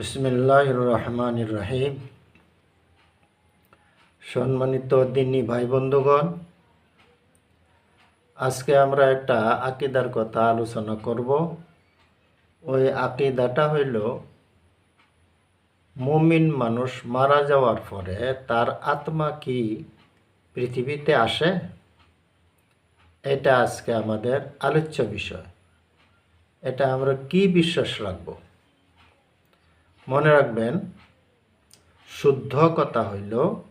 বিসমিল্লাহ রহমান রাহিম সম্মানিত দিনী ভাই বন্ধুগণ, আজকে আমরা একটা আকিদার কথা আলোচনা করব। ওই আকিদাটা হইল, মুমিন মানুষ মারা যাওয়ার পরে তার আত্মা কি পৃথিবীতে আসে? এটা আজকে আমাদের আলোচ্য বিষয়। এটা আমরা কি বিশ্বাস রাখব? মনে রাখবেন শুদ্ধ কথা হইল,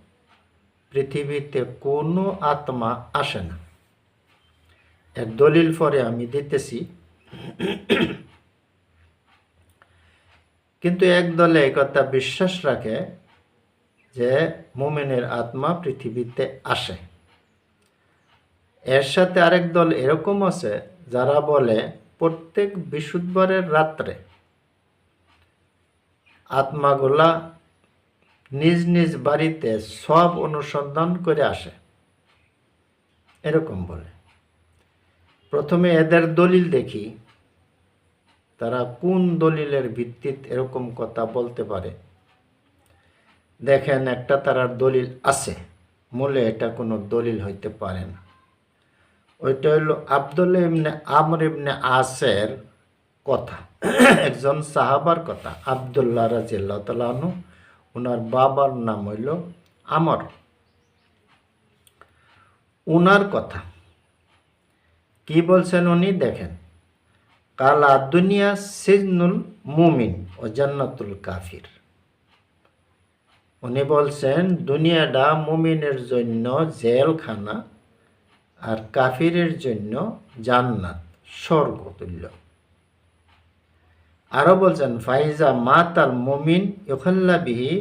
পৃথিবীতে কোনো আত্মা আসে না। এক দলিল পরে আমি দিতেছি। কিন্তু এক দলে এই কথা বিশ্বাস রাখে যে মোমেনের আত্মা পৃথিবীতে আসে। এর সাথে আরেক দল এরকম আছে, যারা বলে, প্রত্যেক বিশুদ্ধবারের রাত্রে আত্মাগুলা নিজ নিজ বাড়িতে সব অনুসন্ধান করে আসে। এরকম বলে। প্রথমে এদের দলিল দেখি। তারা কোন দলিলের ভিত্তিতে এরকম কথা বলতে পারে? দেখেন, একটা তারার দলিল আছে। মূলে এটা কোনো দলিল হইতে পারে না। ওইটা হইল আবদুল ইবনে আমর ইবনে আসের কথা। একজন সাহাবার কথা, আবদুল্লাহ রাজিল্লাহ তালু ওনার বাবার নাম হইল আমর। উনার কথা, কি বলছেন উনি দেখেন। কালা দুনিয়া সিজনুল মুমিন ও জান্নাতুল কাফির। উনি বলছেন, দুনিয়াটা মুমিনের জন্য জেলখানা আর কাফিরের জন্য জান্নাত, স্বর্গতুল্য। আরও বলছেন, ফাইজা মাতাল মমিন ইখল্লা বিহি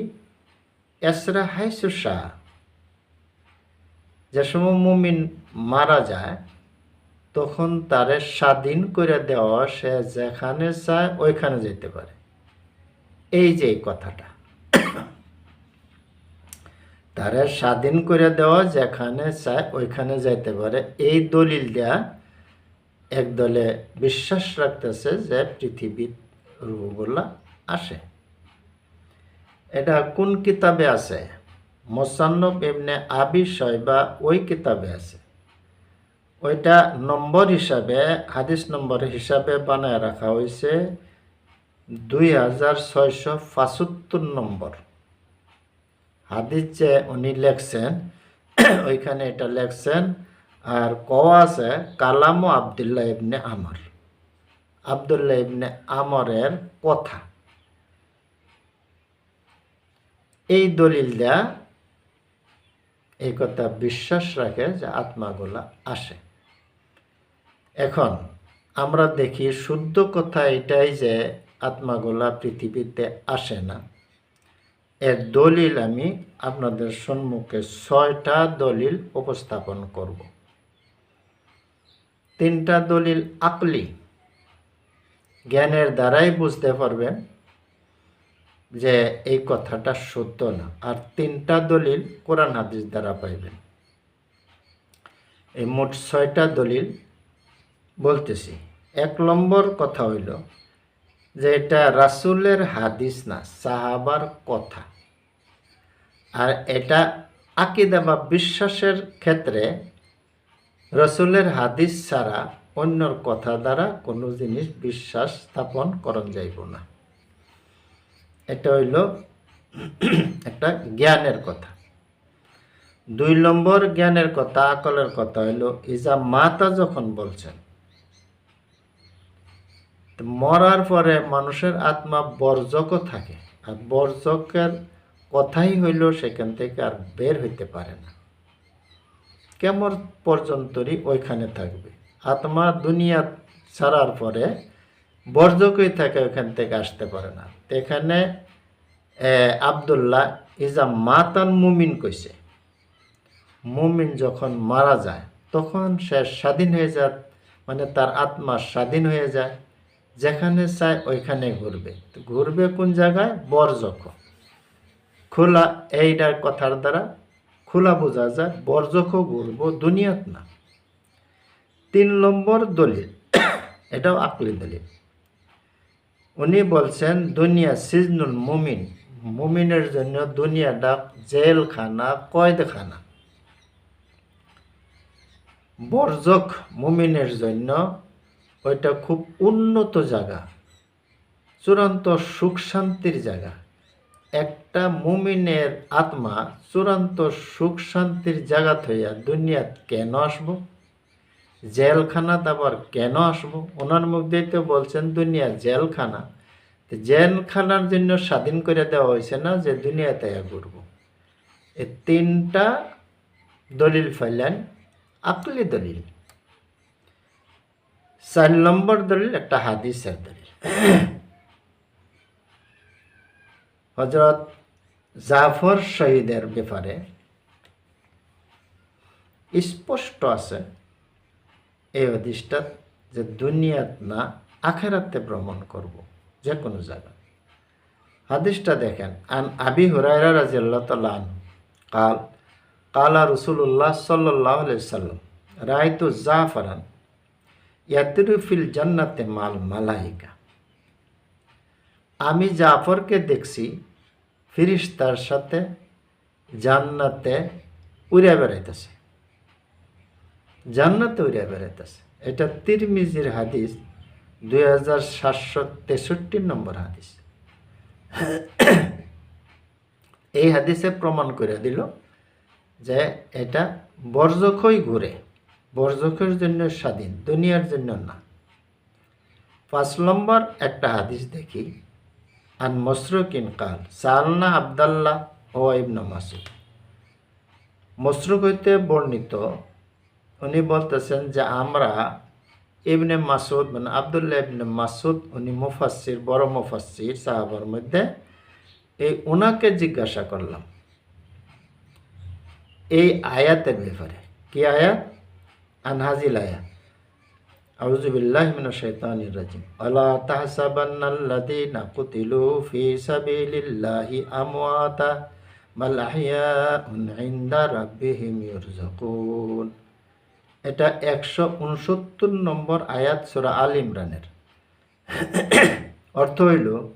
এসরা হাইসুসা যে সময় মুমিন মারা যায়, তখন তারে স্বাধীন করে দেওয়া সে যেখানে চায় ওইখানে যেতে পারে। এই যে কথাটা। তারে স্বাধীন করে দেওয়া যেখানে চায় ওইখানে যাইতে পারে। এই দলিল দেয়া একদলে বিশ্বাস রাখতেছে যে পৃথিবীর রূপগুলা আসে। এটা কোন কিতাবে আছে? মোসান্নব এমনি আবি বা ওই কিতাবে আছে। ওইটা নম্বর হিসাবে, হাদিস নম্বর হিসাবে বানায় রাখা হয়েছে দুই হাজার ছয়শো পঁচাত্তর নম্বর। হাদিস যে উনি লেখছেন, ওইখানে এটা লেখছেন, আর কওয়া আছে কালামো আবদুল্লাহ ইবনে আমর। আবদুল্লাহ ইবনে আমরের কথা। এই দলিল দেয়া এই কথা বিশ্বাস রাখে যে আত্মাগুলা আসে। এখন আমরা দেখি শুদ্ধ কথা এটাই যে আত্মাগুলা পৃথিবীতে আসে না। এর দলিল আমি আপনাদের সম্মুখে ছয়টা দলিল উপস্থাপন করব। তিনটা দলিল আকলি। জ্ঞানের দ্বারাই বুঝতে পারবেন যে এই কথাটা সত্য না। আর তিনটা দলিল কোরআন হাদিস দ্বারা পাইবেন। এই মোট ছয়টা দলিল বলতেছি। এক নম্বর কথা হইল যে এটা রাসুলের হাদিস না, সাহাবার কথা। আর এটা আকিদা বা বিশ্বাসের ক্ষেত্রে রসুলের হাদিস ছাড়া অন্যর কথা দ্বারা কোনো জিনিস বিশ্বাস স্থাপন করণ যাইব না। এটা হইল একটা জ্ঞানের কথা। দুই নম্বর জ্ঞানের কথা, আকলের কথা হইল ইজা মাতা যখন বলছেন মরার পরে মানুষের আত্মা বর্জকও থাকে। আর বর্জকের কথাই হইল সেখান থেকে আর বের হইতে পারে না। কেমন পর্যন্তই ওইখানে থাকবে? আত্মা দুনিয়া ছাড়ার পরে বর্জকই থাকে, ওখান থেকে আসতে পারে না। এখানে আবদুল্লাহ ইজা মাতান মুমিন কইছে। মুমিন যখন মারা যায়, তখন সে স্বাধীন হয়ে যায় মানে তার আত্মা স্বাধীন হয়ে যায়, যেখানে চায় ওইখানে ঘুরবে। ঘুরবে কোন জায়গায়? বর্জক খোলা এইটার কথার দ্বারা খোলা বোঝা যায় বর্জক ঘুরবো, দুনিয়াত না। তিন নম্বর দলিল। এটাও আকলি দলিল। উনি বলছেন, দুনিয়া সিজনুল মুমিন। মুমিনের জন্য দুনিয়া দুনিয়াটা জেলখানা, কয়েদখানা। বর্জক মুমিনের জন্য ওইটা খুব উন্নত জায়গা, চূড়ান্ত সুখ শান্তির জায়গা। একটা মুমিনের আত্মা চূড়ান্ত সুখ শান্তির জায়গা থইয়া দুনিয়াত কেন আসব? জেলখানাত আবার কেন আসব? ওনার দিয়ে তো বলছেন দুনিয়া জেলখানা। তো জেলখানার জন্য স্বাধীন করে দেওয়া হয়েছে না যে দুনিয়া দুনিয়াতে ঘুরব? এ তিনটা দলিল ফাইলেন আকলি দলিল। চার নম্বর দলিল একটা হাদিসের দলিল। হজরত জাফর শহীদের ব্যাপারে স্পষ্ট আছে এই হাদিসটা যে দুনিয়াত না, আখেরাতে ভ্রমণ করব যে কোনো জায়গা হাদিসটা দেখেন, আন আবি হুরায়রা রাজিয়াল্লাহ তাআলা আনহু কাল, কালা রসুল্লাহ সাল্লাহ সাল্লাম রায়তু জাফরান ইয়াতিরু ফিল জান্নাতে মাল মালাইকা। আমি জাফরকে দেখছি ফিরিস্তার সাথে জান্নাতে উড়ে বেড়াইতেছে। জান্নাতে উড়ে বেড়াইতেছে। এটা তিরমিজির হাদিস দুই হাজার সাতশো তেষট্টি নম্বর হাদিস। এই হাদিসে প্রমাণ করে দিল যে এটা বর্জকই ঘুরে। বর্জকের জন্য স্বাধীন, দুনিয়ার জন্য না। পাঁচ নম্বর একটা হাদিস দেখি। আন মসরুকিন কাল, সালনা আবদাল্লাহ ও ইবন মাসুদ। মসরুক হইতে বর্ণিত উনি বলতেছেন যে আমরা ইবনে মাসুদ মানে আবদুল্লাহ ইবনে মাসুদ উনি মুফাসির বড় মুফাসির সাহাবার মধ্যে, এই ওনাকে জিজ্ঞাসা করলাম, এই আয়াতের ব্যাপারে। কি আয়াত? আনহাজিল আয়াত। আউযু বিল্লাহি মিনাশ শাইতানির রাজিম। আলা তাহসাবান্নাল্লাযীনা কুতিলু ফি সাবিলিল্লাহি আমওয়াতা বাল আহইয়াউন ইনদা রাব্বিহিম ইরযাকুন এটা একশো উনসত্তর নম্বর আয়াত সূরা আল ইমরানের। অর্থ হইল,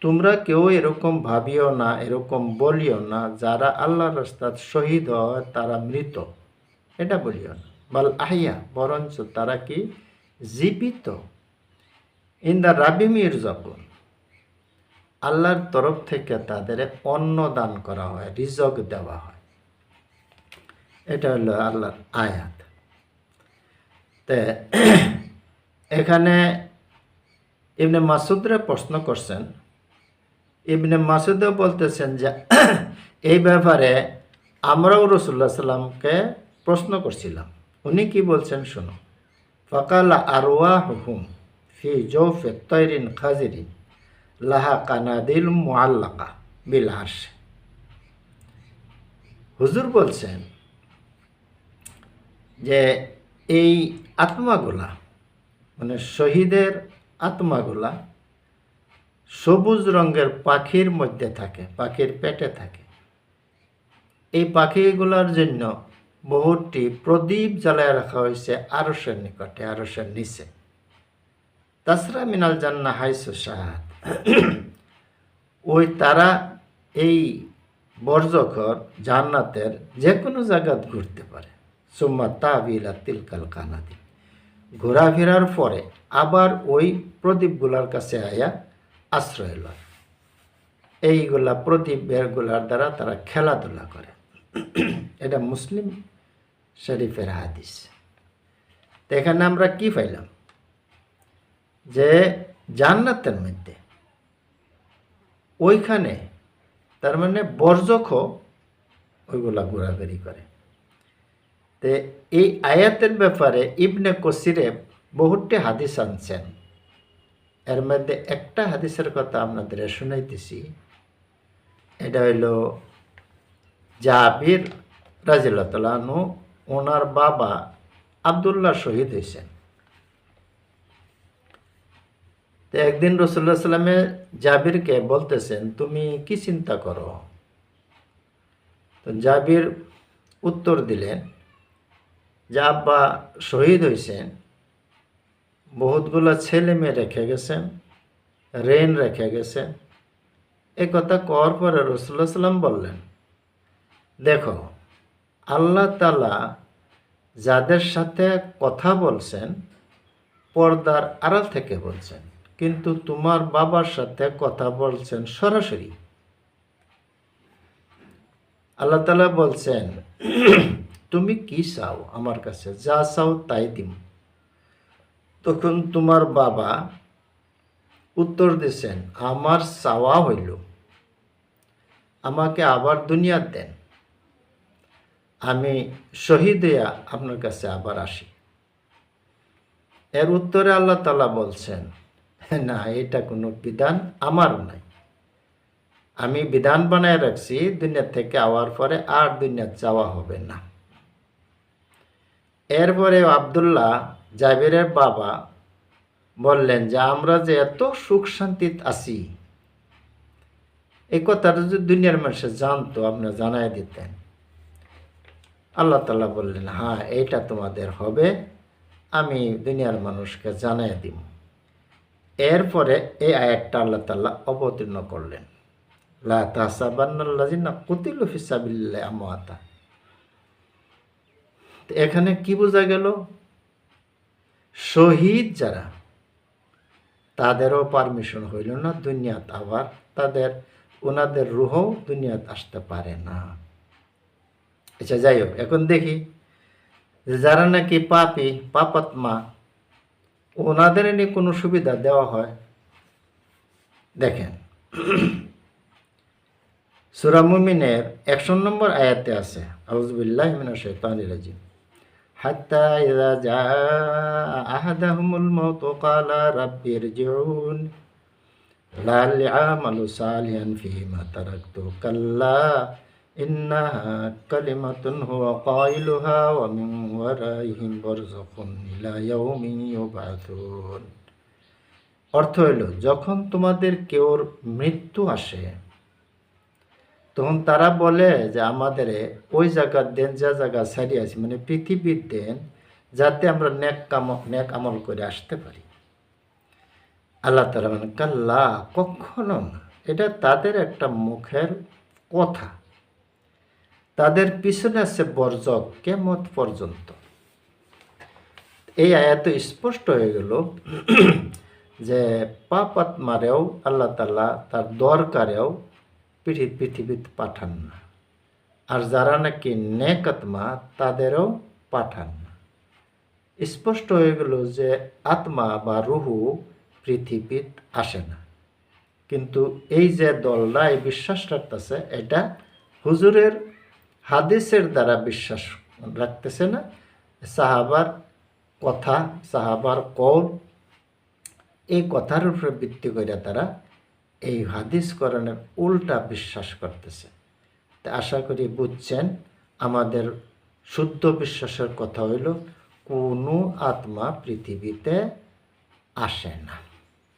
তোমরা কেউ এরকম ভাবিও না, এরকম বলিও না, যারা আল্লাহর রাস্তাত শহীদ হয় তারা মৃত। এটা বলিও না। বাল আহিয়া বরঞ্চ তারা কি জীবিত। ইন দ্য রাবিমির যখন আল্লাহর তরফ থেকে তাদের অন্ন দান করা হয়, রিজক দেওয়া হয়। এটা হলো আল্লাহর আয়াত। এখানে ইবনে মাসুদরে প্রশ্ন করছেন। ইবনে মাসুদও বলতেছেন যে এই ব্যাপারে আমরাও রসুল্লাহ সাল্লামকে প্রশ্ন করছিলাম। উনি কি বলছেন শোনো। ফকাল আরওয়া হুম ফি জৌফে তৈরিন খাজিরিন লাহা কানাদিল মুআল্লাকা বিল আরশ। হুজুর বলছেন যে এই আত্মাগুলা মানে শহীদের আত্মাগুলা সবুজ রঙের পাখির মধ্যে থাকে, পাখির পেটে থাকে। এই পাখিগুলোর জন্য বহুটি প্রদীপ জ্বালায় রাখা হয়েছে আরসের নিকটে আরসের নিচে। তাসরা মিনাল জান্না হাইসু সাহাদ ওই তারা এই বর্জকর জান্নাতের যে কোনো জায়গাত ঘুরতে পারে। সুম্মা তাবিলা তিলকাল কানাদি ঘোরাফেরার পরে আবার ওই প্রদীপগুলার কাছে আয়া আশ্রয় লয়। এইগুলা প্রদীপ বেরগুলার দ্বারা তারা খেলাধুলা করে। এটা মুসলিম শরীফের হাদিস। তো এখানে আমরা কি পাইলাম? যে জান্নাতের মধ্যে ওইখানে তার মানে বর্জকও ওইগুলা ঘোরাঘুরি করে। তে এই আয়াতের ব্যাপারে ইবনে কসিরে বহুটি হাদিস আনছেন। এর মধ্যে একটা হাদিসের কথা আপনাদের শুনাইতেছি। এটা হইল জাবির রাজিল্লাহনু ওনার বাবা আবদুল্লাহ শহীদ হয়েছেন। তো একদিন রসুল্লাহ সাল্লামে জাবিরকে বলতেছেন, তুমি কি চিন্তা করো? তো জাবির উত্তর দিলেন যে আব্বা শহীদ হয়েছেন বহুতগুলো ছেলে মেয়ে রেখে গেছেন, রেন রেখে গেছেন। এ কথা কওয়ার পরে রসুল্লাহ সাল্লাম বললেন, দেখো, আল্লাহ তালা যাদের সাথে কথা বলছেন, পর্দার আড়াল থেকে বলছেন, কিন্তু তোমার বাবার সাথে কথা বলছেন সরাসরি। আল্লাহ তালা বলছেন তুমি কি চাও? আমার কাছে যা চাও তাই দিম। তখন তোমার বাবা উত্তর দিছেন আমার চাওয়া হইল। আমাকে আবার দুনিয়ার দেন। আমি শহীদ হইয়া আপনার কাছে আবার আসি। এর উত্তরে আল্লাহ তালা বলছেন, না, এটা কোনো বিধান আমার নাই। আমি বিধান বানায় রাখছি দুনিয়া থেকে আওয়ার পরে আর দুনিয়া যাওয়া হবে না। এরপরে আবদুল্লাহ জাবিরের বাবা বললেন যে, আমরা যে এত সুখ শান্তিত আছি, এই কথাটা যদি দুনিয়ার মানুষে জানতো আপনার জানাই দিতেন। আল্লাহ তালা বললেন হ্যাঁ এইটা তোমাদের হবে, আমি দুনিয়ার মানুষকে জানাই দিব। এরপরে এই আয়াতটা আল্লাহ তাল্লাহ অবতীর্ণ করলেন। লা তাহসাবান্নাল্লাযিনা কুতিলু ফি সাবিলিল্লাহি আমওয়াতা। তো এখানে কি বোঝা গেল? শহীদ যারা, তাদেরও পারমিশন হইল না, দুনিয়াত আবার তাদের, ওনাদের রুহও দুনিয়াত আসতে পারে না। আচ্ছা যাই হোক, এখন দেখি যারা নাকি পাপি, পাপাত্মা, ওনাদের নিয়ে কোনো সুবিধা দেওয়া হয়? দেখেন, সুরা মুমিনের একশো নম্বর আয়াতে আছে আউজবিল্লাহ মিনা শৈতানির রাজিম। ইযা জা আহাদাহুমুল মাউত ক্বালা রাব্বি ইরজিউন লাআল্লি আমালু সালিহান ফীমা তারাকতু। কাল্লা ইন্নাহা কালিমাতুন হুয়া কাইলুহা ওয়া মিন ওয়ারাইহিম বারযাখুন ইলা ইয়াউমি ইউবআথুন অর্থ হইল, যখন তোমাদের কেউর মৃত্যু আসে তখন তারা বলে যে আমাদের ওই জায়গার দেন, যা জায়গা ছাড়িয়ে আছি মানে পৃথিবীর দেন, যাতে আমরা ন্যাক কাম, নেক আমল করে আসতে পারি। আল্লাহ তালা মানে কাল্লা, কখনো এটা তাদের একটা মুখের কথা। তাদের পিছনে আছে বর্জক কেমত পর্যন্ত। এই আয়াত স্পষ্ট হয়ে গেল যে পাপাত মারেও আল্লাহ তালা তার দরকারেও পৃথিবীতে পাঠান না। আর যারা নাকি নেকাত্মা তাদেরও পাঠান না। স্পষ্ট হয়ে গেল যে আত্মা বা রুহু পৃথিবীত আসে না। কিন্তু এই যে দলরা এই বিশ্বাস রাখতেছে, এটা হুজুরের হাদিসের দ্বারা বিশ্বাস রাখতেছে না। সাহাবার কথা, সাহাবার কল এই কথার উপরে ভিত্তি করে তারা এই হাদিস করণের উল্টা বিশ্বাস করতেছে। তা আশা করি বুঝছেন, আমাদের শুদ্ধ বিশ্বাসের কথা হইল, কোনো আত্মা পৃথিবীতে আসে না।